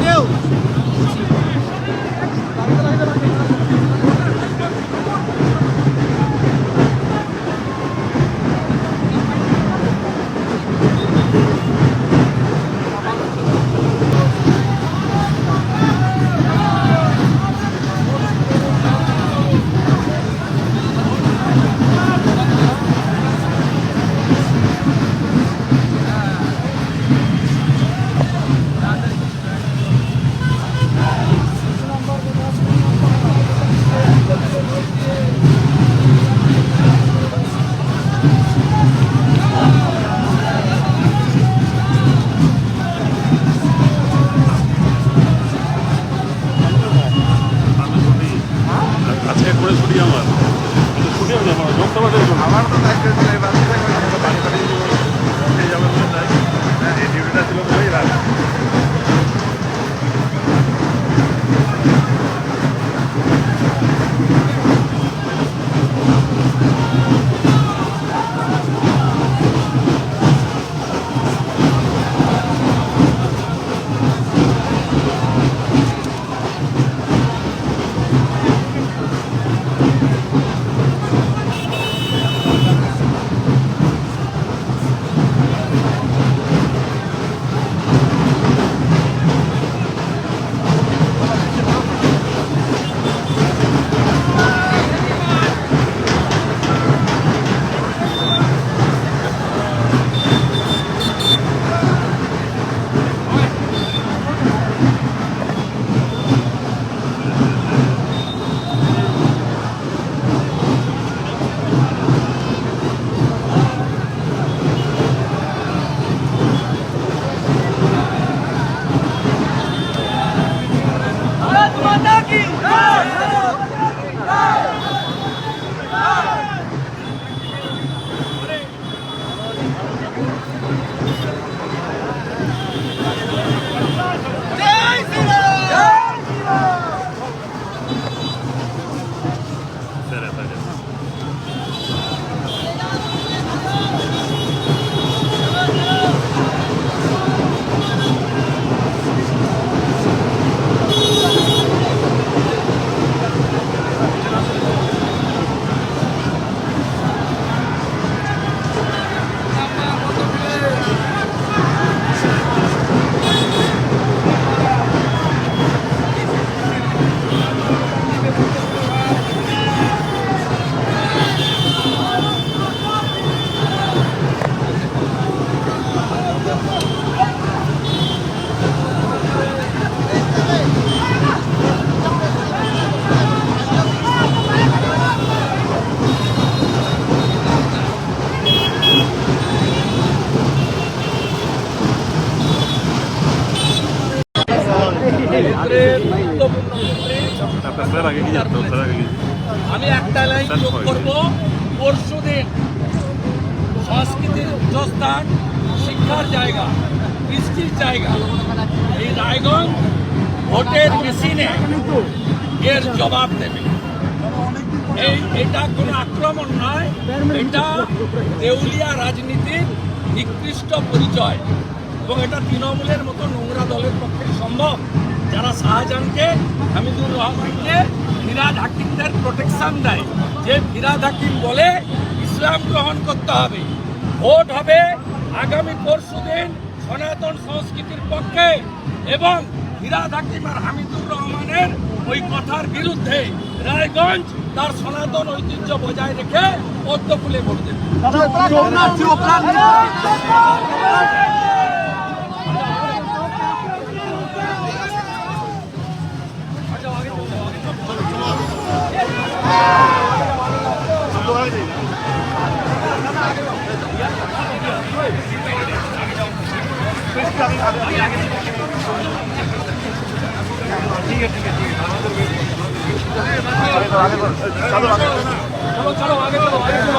Deus! আমি একটা line যোগ করব। পরশুদিন সংস্কৃতির উচ্চস্থান শিক্ষার জায়গা বৃষ্টির জায়গা। এই রায়গঞ্জ ভোটের মেশিনে এর জবাব দেবে। এই এটা কোনো আক্রমণ নয় এটা দেউলিয়া রাজনীতির নিকৃষ্ট পরিচয়। এবং এটা তৃণমূলের মতো নোংরা দলের পক্ষে সম্ভব। যারা শাহজাহানকে হামিদুর রহমানকে ফিরাদ হাকিমদের প্রোটেকশন দেয় যে ফিরাদ হাকিম বলে ইসলাম গ্রহণ করতে হবে। ভোট হবে আগামী পরশু দিন সনাতন সংস্কৃতির পক্ষে এবং ফিরাদ হাকিম আর হামিদুর রহমানের ওই কথার বিরুদ্ধে রায়গঞ্জ তার সনাতন ঐতিহ্য বজায় রেখে পদ্ম ফুলে ভোট দেবে। চলো চলো আগে চলো আগে চলো